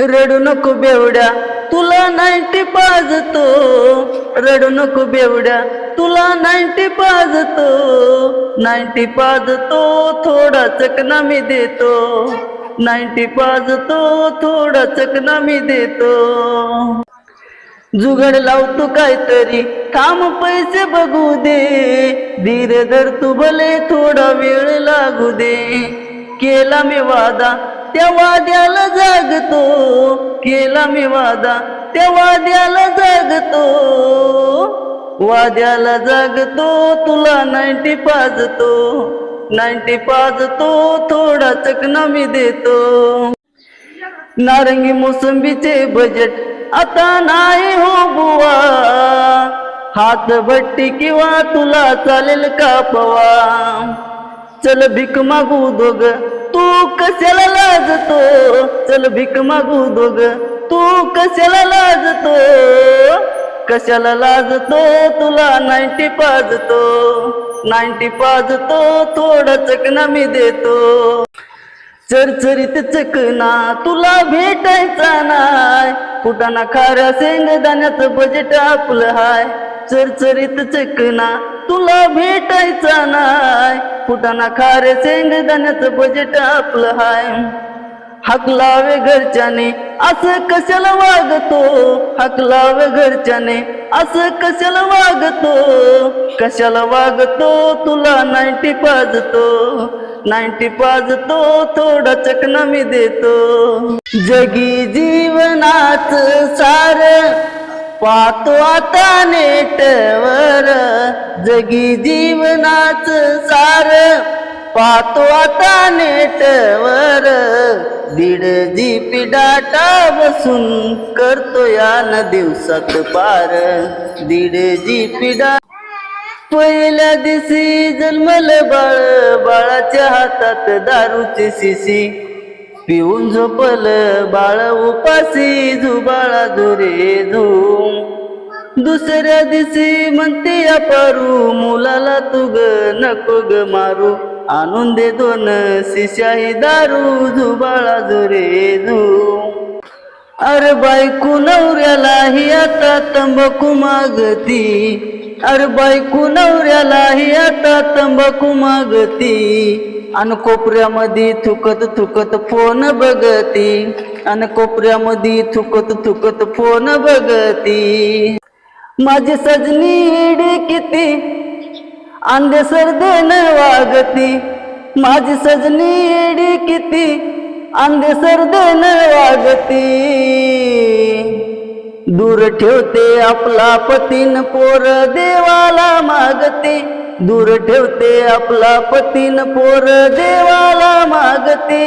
रडू नको बेवड्या तुला नाईन्टी पाजतो. रडू नको बेवड्या तुला नाईन्टी पाजतो. नाईन्टी पाजतो थोडा चकना मी देतो. नाईन्टी पाजतो थोडा चकना मी देतो. जुगड लावतो काहीतरी थांब पैसे बघू दे. धीर धर तू भले थोडा वेळ लागू दे. केला मी वादा त्या वाद्याला जागतो. केला मी वादा त्या वाद्याला जागतो. वाद्याला जागतो तुला नाईन्टी पाजतो. नाईन्टी पाजतो थोडा चकना मी देतो. नारंगी मोसंबीचे बजेट आता नाही हो बुवा. हात भट्टी किंवा तुला चालेल का पवा? चल भीक मागू दोघ तू कशाला लाजतो? चल भीक मागू दोग तू कशाला लाजतो? कशाला लाजतो? तुला नाईन्टी पाजतो. नाईन्टी पाजतो थोडा चकना मी देतो. चरचरीत चकना तुला भेटायचा नाय. कुटाना खाऱ्या शेंगदाण्याचं बजेट आपलं हाय. चरचरीत चकना तुला भेटायचा नाय. कुटाना खाऱ्या शेंगदाण्याचं बजेट आपलं हाय. हकलावे घरच्याने असं कशाला वागतो? हकलावे घरच्याने असं कशाला वागतो? कशाला वागतो? तुला नाईन्टी पाजतो. नाईन्टी पाजतो थोडा चकना मी देतो. जगी जीवनाच सार पाहतो आता नेटवर जगी जीवनाच सार. पाहतो आता नेटवर दीड जीपी डाटा बसून करतो या न दिवसात पार. दीड जीपी पिडा पहिल्या दिवशी जन्मल बाळ बाळाच्या हातात दारूची शिशी पिऊन झोपल बाळ उपाशी झुबाळा झुरे झूम दुसऱ्या दिवशी म्हणते या पारू मुलाला तुग नको ग मारू. आणून दे दोन शिशाही दारू झुबाळा झुरे झूम अरे बायको नवऱ्याला ही आता तंबाखू मागती. अरे बायको नवऱ्यालाही आता तंबाखू मागती. अन कोपऱ्यामध्ये थुकत थुकत फोन बघती. अन कोपऱ्यामध्ये थुकत थुकत फोन बघती. माझी सजनी इडी किती अंधे सरदेन वागती. माझी सजनी इडी किती अंधे सरदेन वागती. दूर ठेवते आपला पतीन पोर देवाला मागते. दूर ठेवते आपला पतीन पोर देवाला मागते.